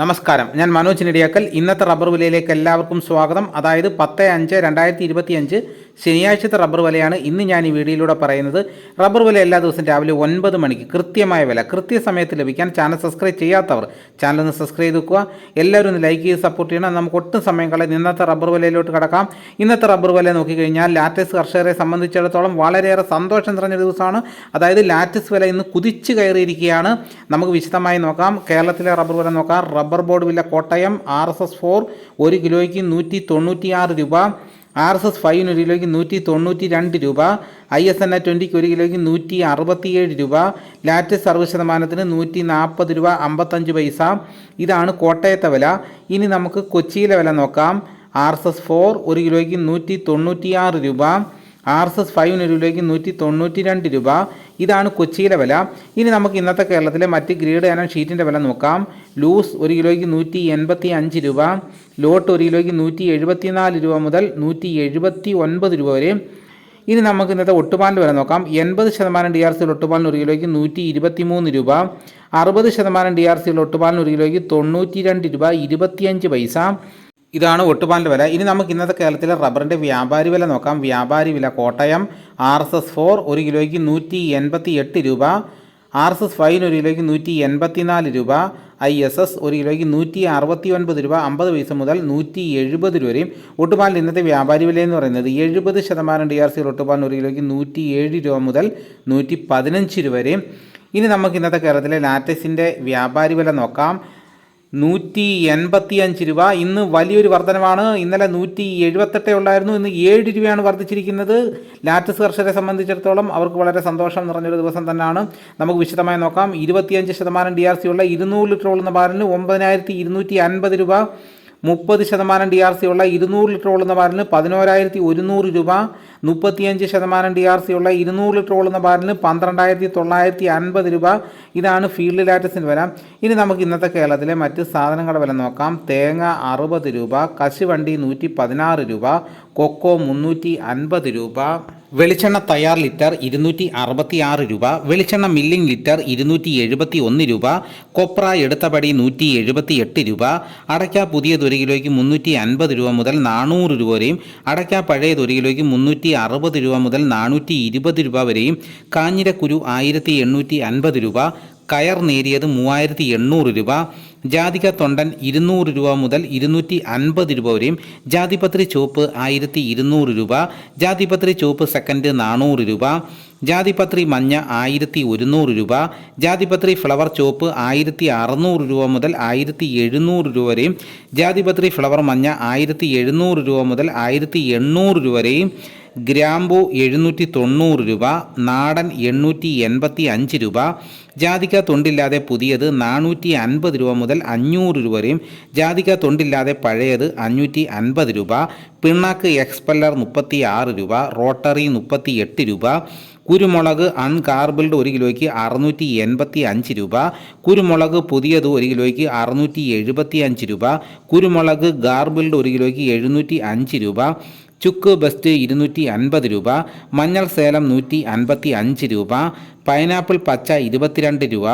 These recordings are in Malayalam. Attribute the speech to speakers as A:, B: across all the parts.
A: നമസ്കാരം. ഞാൻ മനോജ് നെടിയാക്കൽ. ഇന്നത്തെ റബ്ബർ വിലയിലേക്ക് എല്ലാവർക്കും സ്വാഗതം. അതായത് പത്ത് അഞ്ച് രണ്ടായിരത്തി ഇരുപത്തി അഞ്ച് ശനിയാഴ്ചത്തെ റബ്ബർ വിലയാണ് ഇന്ന് ഞാൻ ഈ വീഡിയോയിലൂടെ പറയുന്നത്. റബ്ബർ വില എല്ലാ ദിവസവും രാവിലെ ഒൻപത് മണിക്ക് കൃത്യമായ വില കൃത്യസമയത്ത് ലഭിക്കാൻ ചാനൽ സബ്സ്ക്രൈബ് ചെയ്യാത്തവർ ചാനൽ ഒന്ന് സബ്സ്ക്രൈബ് ചെയ്ത് വെക്കുക. എല്ലാവരും ഒന്ന് ലൈക്ക് ചെയ്ത് സപ്പോർട്ട് ചെയ്യണം. നമുക്ക് ഒട്ടും സമയം കളയാൻ ഇന്നത്തെ റബ്ബർ വിലയിലോട്ട് കടക്കാം. ഇന്നത്തെ റബ്ബർ വില നോക്കിക്കഴിഞ്ഞാൽ ലാറ്റസ് കർഷകരെ സംബന്ധിച്ചിടത്തോളം വളരെയേറെ സന്തോഷം നിറഞ്ഞ ദിവസമാണ്. അതായത് ലാറ്റസ് വില ഇന്ന് കുതിച്ചു കയറിയിരിക്കുകയാണ്. നമുക്ക് വിശദമായി നോക്കാം. കേരളത്തിലെ റബ്ബർ വില നോക്കാം. റബ്ബർ ബോർഡ് വില Kottayam R S S four ഒരു കിലോയ്ക്ക് നൂറ്റി തൊണ്ണൂറ്റിയാറ് രൂപ ആർ എസ് എസ് ഫൈവിന് ഒരു കിലോയ്ക്ക് നൂറ്റി തൊണ്ണൂറ്റി രണ്ട് രൂപ ഐ എസ് എൻ എ ട്വന്റിക്ക് ഒരു കിലോയ്ക്ക് നൂറ്റി അറുപത്തിയേഴ് രൂപ ലാറ്റസ് സർവീസ് ശതമാനത്തിന് നൂറ്റി നാൽപ്പത് രൂപ അമ്പത്തഞ്ച് പൈസ. ഇതാണ് കോട്ടയത്തെ വില. ഇനി നമുക്ക് കൊച്ചിയിലെ വില നോക്കാം. ആർ എസ് എസ് ഫോർ ഒരു കിലോയ്ക്ക് നൂറ്റി തൊണ്ണൂറ്റിയാറ് രൂപ ആർ എസ് എസ് ഫൈവിന് ഒരു കിലോയ്ക്ക് നൂറ്റി തൊണ്ണൂറ്റി രണ്ട് രൂപ. ഇതാണ് കൊച്ചിയിലെ വില. ഇനി നമുക്ക് ഇന്നത്തെ കേരളത്തിലെ മറ്റ് ഗ്രേഡ് ഇനം ഷീറ്റിന്റെ വില നോക്കാം. ലൂസ് ഒരു കിലോയ്ക്ക് നൂറ്റി എൺപത്തി അഞ്ച് രൂപ. ലോട്ട് ഒരു കിലോയ്ക്ക് നൂറ്റി എഴുപത്തി നാല് രൂപ മുതൽ നൂറ്റി എഴുപത്തി ഒൻപത് രൂപ വരെ. ഇനി നമുക്ക് ഇന്നത്തെ ഒട്ടുപാലിന്റെ വില നോക്കാം. എൺപത് ശതമാനം ഡി ആർ സിയിൽ ഒട്ടുപാലിന് ഒരു കിലോയ്ക്ക് നൂറ്റി ഇരുപത്തി മൂന്ന് രൂപ. അറുപത് ശതമാനം ഡി ആർ സിയിൽ ഒട്ടുപാലിന് ഒരു കിലോയ്ക്ക് തൊണ്ണൂറ്റി രണ്ട് രൂപ ഇരുപത്തിയഞ്ച് പൈസ. ഇതാണ് ഒട്ടുപാലിന്റെ വില. ഇനി നമുക്ക് ഇന്നത്തെ കേരളത്തിലെ റബ്ബറിന്റെ വ്യാപാരി വില നോക്കാം. വ്യാപാരി വില Kottayam R S S four ഒരു കിലോയ്ക്ക് നൂറ്റി എൺപത്തി എട്ട് രൂപ ആർ എസ് എസ് ഫൈവിന് ഒരു കിലോയ്ക്ക് നൂറ്റി എൺപത്തി നാല് രൂപ ഐ എസ് എസ് ഒരു കിലോയ്ക്ക് നൂറ്റി അറുപത്തി ഒൻപത് രൂപ അമ്പത് പൈസ മുതൽ നൂറ്റി എഴുപത് രൂപ വരെയും. ഒട്ടുപാലിന്റെ ഇന്നത്തെ വ്യാപാരി വില എന്ന് പറയുന്നത് എഴുപത് ശതമാനം ഡി ആർ സി ഒട്ടുപാലിന് ഒരു കിലോയ്ക്ക് നൂറ്റി ഏഴ് രൂപ മുതൽ നൂറ്റി പതിനഞ്ച് രൂപ വരെയും. ഇനി നമുക്ക് ഇന്നത്തെ കേരളത്തിലെ ലാറ്റസിന്റെ വ്യാപാരി വില നോക്കാം. നൂറ്റി എൺപത്തി അഞ്ച് രൂപ. ഇന്ന് വലിയൊരു വർധനമാണ് ഇന്നലെ നൂറ്റി എഴുപത്തെട്ടേ ഉള്ളായിരുന്നു. ഇന്ന് ഏഴ് രൂപയാണ് വർദ്ധിച്ചിരിക്കുന്നത്. ലാറ്റസ് കർഷകരെ സംബന്ധിച്ചിടത്തോളം അവർക്ക് വളരെ സന്തോഷം നിറഞ്ഞൊരു ദിവസം തന്നെയാണ്. നമുക്ക് വിശദമായി നോക്കാം. ഇരുപത്തിയഞ്ച് ശതമാനം ഡി ആർ സി ഉള്ള ഇരുന്നൂറ് ലിറ്റർ ഉള്ള ബാരലിന് ഒമ്പതിനായിരത്തി ഇരുന്നൂറ്റി അൻപത് രൂപ. മുപ്പത് ശതമാനം ഡി ആർ സി ഉള്ള ഇരുന്നൂറ് ലിറ്റർ ഉള്ളുന്ന ബാരലിന് പതിനോരായിരത്തി ഒരുന്നൂറ് രൂപ മുപ്പത്തിയഞ്ച് ശതമാനം ഡി ആർ സി ഉള്ള ഇരുന്നൂറ് ലിറ്റർ ഉള്ളുന്ന ബാരലിന് പന്ത്രണ്ടായിരത്തി തൊള്ളായിരത്തി അൻപത് രൂപ. ഇതാണ് ഫീൽഡ് ലാറ്റസിന്റെ വില. ഇനി നമുക്ക് ഇന്നത്തെ കേരളത്തിലെ മറ്റ് സാധനങ്ങളുടെ വില നോക്കാം. തേങ്ങ അറുപത് രൂപ കശുവണ്ടി നൂറ്റി പതിനാറ് രൂപ കൊക്കോ മുന്നൂറ്റി അൻപത് രൂപ. വെളിച്ചെണ്ണ തയ്യാർ ലിറ്റർ ഇരുന്നൂറ്റി അറുപത്തി ആറ് രൂപ വെളിച്ചെണ്ണ മില്ലിംഗ് ലിറ്റർ ഇരുന്നൂറ്റി എഴുപത്തി ഒന്ന് രൂപ കൊപ്ര എടുത്തപടി നൂറ്റി എഴുപത്തി എട്ട് രൂപ അടയ്ക്ക പുതിയ ഒരു മുന്നൂറ്റി അൻപത് രൂപ മുതൽ നാനൂറ് രൂപ വരെയും അടയ്ക്ക പഴയ ഒരു മുന്നൂറ്റി അറുപത് രൂപ മുതൽ നാനൂറ്റി ഇരുപത് രൂപ വരെയും കാഞ്ഞിരക്കുരു ആയിരത്തി എണ്ണൂറ്റി അൻപത് രൂപ കയർ നേരിയത് മൂവായിരത്തി എണ്ണൂറ് രൂപ ജാതിക തൊണ്ടൻ ഇരുന്നൂറ് രൂപ മുതൽ ഇരുന്നൂറ്റി അൻപത് രൂപ വരെയും ജാതിപത്രി ചുവപ്പ് ആയിരത്തി ഇരുന്നൂറ് രൂപ ജാതിപത്രി ചുവപ്പ് സെക്കൻഡ് നാനൂറ് രൂപ ജാതിപത്രി മഞ്ഞ ആയിരത്തി ഒരുന്നൂറ് രൂപ ജാതിപത്രി ഫ്ലവർ ചുവപ്പ് ആയിരത്തി അറുന്നൂറ് രൂപ മുതൽ ആയിരത്തി എഴുന്നൂറ് രൂപ വരെയും ജാതിപത്രി ഫ്ലവർ മഞ്ഞ ആയിരത്തി എഴുന്നൂറ് രൂപ മുതൽ ആയിരത്തി എണ്ണൂറ് രൂപ വരെയും ഗ്രാമ്പു എഴുന്നൂറ്റി തൊണ്ണൂറ് രൂപ നാടൻ എണ്ണൂറ്റി എൺപത്തി അഞ്ച് രൂപ ജാതിക തൊണ്ടില്ലാതെ പുതിയത് നാനൂറ്റി അൻപത് രൂപ മുതൽ അഞ്ഞൂറ് രൂപ വരെയും ജാതിക തൊണ്ടില്ലാതെ പഴയത് അഞ്ഞൂറ്റി അൻപത് രൂപ പിണ്ണാക്ക് എക്സ്പെല്ലർ മുപ്പത്തി ആറ് രൂപ റോട്ടറി മുപ്പത്തി എട്ട് രൂപ കുരുമുളക് അൺകാർബിൾഡ് ഒരു കിലോയ്ക്ക് അറുന്നൂറ്റി എൺപത്തി അഞ്ച് രൂപ കുരുമുളക് പുതിയത് ഒരു കിലോയ്ക്ക് അറുന്നൂറ്റി എഴുപത്തി അഞ്ച് രൂപ കുരുമുളക് ഗാർബിൾഡ് ഒരു കിലോയ്ക്ക് എഴുന്നൂറ്റി അഞ്ച് രൂപ ചുക്ക് ബെസ്റ്റ് ഇരുന്നൂറ്റി അൻപത് രൂപ മഞ്ഞൾ സേലം നൂറ്റി അൻപത്തി അഞ്ച് രൂപ പൈനാപ്പിൾ പച്ച ഇരുപത്തിരണ്ട് രൂപ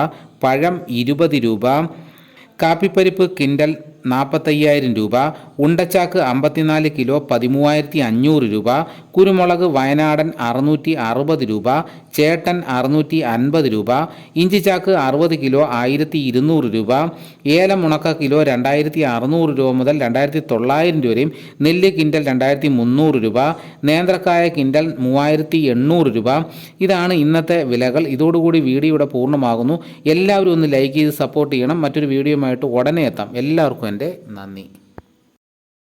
A: പഴം ഇരുപത് രൂപ കാപ്പിപ്പരിപ്പ് കിൻഡൽ നാൽപ്പത്തയ്യായിരം രൂപ ഉണ്ടച്ചാക്ക് അമ്പത്തിനാല് കിലോ പതിമൂവായിരത്തി അഞ്ഞൂറ് രൂപ കുരുമുളക് വയനാടൻ അറുന്നൂറ്റി അറുപത് രൂപ ചേട്ടൻ അറുന്നൂറ്റി അൻപത് രൂപ ഇഞ്ചിച്ചാക്ക് അറുപത് കിലോ ആയിരത്തി ഇരുന്നൂറ് രൂപ ഏലം ഉണക്ക കിലോ രണ്ടായിരത്തി അറുന്നൂറ് രൂപ മുതൽ രണ്ടായിരത്തി തൊള്ളായിരം രൂപയും നെല്ല് കിൻഡൽ രണ്ടായിരത്തി മുന്നൂറ് രൂപ നേന്ത്രക്കായ കിൻഡൽ മൂവായിരത്തി എണ്ണൂറ് രൂപ. ഇതാണ് ഇന്നത്തെ വിലകൾ. ഇതോടുകൂടി വീഡിയോ ഇവിടെ പൂർണമാകുന്നു. എല്ലാവരും ഒന്ന് ലൈക്ക് ചെയ്ത് സപ്പോർട്ട് ചെയ്യണം. മറ്റൊരു വീഡിയോയുമായിട്ട് ഉടനെ എത്താം. എല്ലാവർക്കും എന്റെ നന്ദി